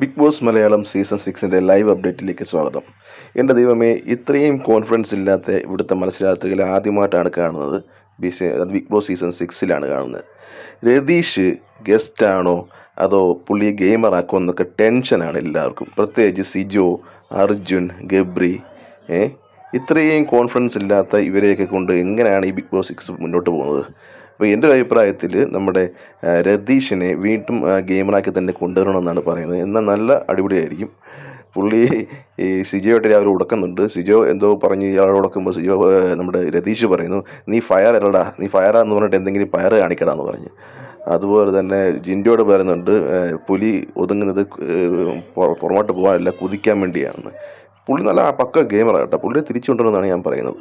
Big boss Malayalam season സിക്സിന്റെ live അപ്ഡേറ്റിലേക്ക് സ്വാഗതം. എന്റെ ദൈവമേ ഇത്രയും കോൺഫിഡൻസ് ഇല്ലാത്ത ഇവിടുത്തെ മത്സരാർത്ഥികളെ ആദ്യമായിട്ടാണ് കാണുന്നത്. ബിഗ് ബോസ് സീസൺ സിക്സിലാണ് കാണുന്നത്. രതീഷ് ഗസ്റ്റാണോ അതോ പുള്ളിയെ ഗെയിമറാക്കുമോ എന്നൊക്കെ ടെൻഷനാണ് എല്ലാവർക്കും. പ്രത്യേകിച്ച് സിജോ അർജുൻ ഗബ്രി ഏ? ഇത്രയും കോൺഫിഡൻസ് ഇല്ലാത്ത ഇവരെയൊക്കെ കൊണ്ട് എങ്ങനെയാണ് ഈ ബിഗ് ബോസ് സിക്സ് മുന്നോട്ട് പോകുന്നത്? അപ്പോൾ എന്റെ ഒരു അഭിപ്രായത്തിൽ നമ്മുടെ രതീഷിനെ വീണ്ടും ഗെയിമറാക്കി തന്നെ കൊണ്ടുവരണമെന്നാണ് പറയുന്നത്. എന്നാൽ നല്ല അടിപൊളിയായിരിക്കും. പുള്ളി ഈ സിജോയായിട്ട് രാവിലെ ഉടക്കുന്നുണ്ട് സിജോ എന്തോ പറഞ്ഞ് ഇയാൾ ഉടക്കുമ്പോൾ സിജോ നമ്മുടെ രതീഷ് പറയുന്നു നീ ഫയർ അല്ലടാ നീ ഫയറാന്ന് പറഞ്ഞിട്ട് എന്തെങ്കിലും ഫയർ കാണിക്കടാന്ന് പറഞ്ഞ്. അതുപോലെ തന്നെ ജിൻഡോട് പറയുന്നുണ്ട് പുലി ഒതുങ്ങുന്നത് പുറമോട്ട് പോകാനല്ല കുതിക്കാൻ വേണ്ടിയാണെന്ന്. പുള്ളി നല്ല പക്ക ഗെയിമറാണ് കേട്ടോ. പുള്ളിയെ തിരിച്ചു കൊണ്ടുവരുന്നതാണ് ഞാൻ പറയുന്നത്.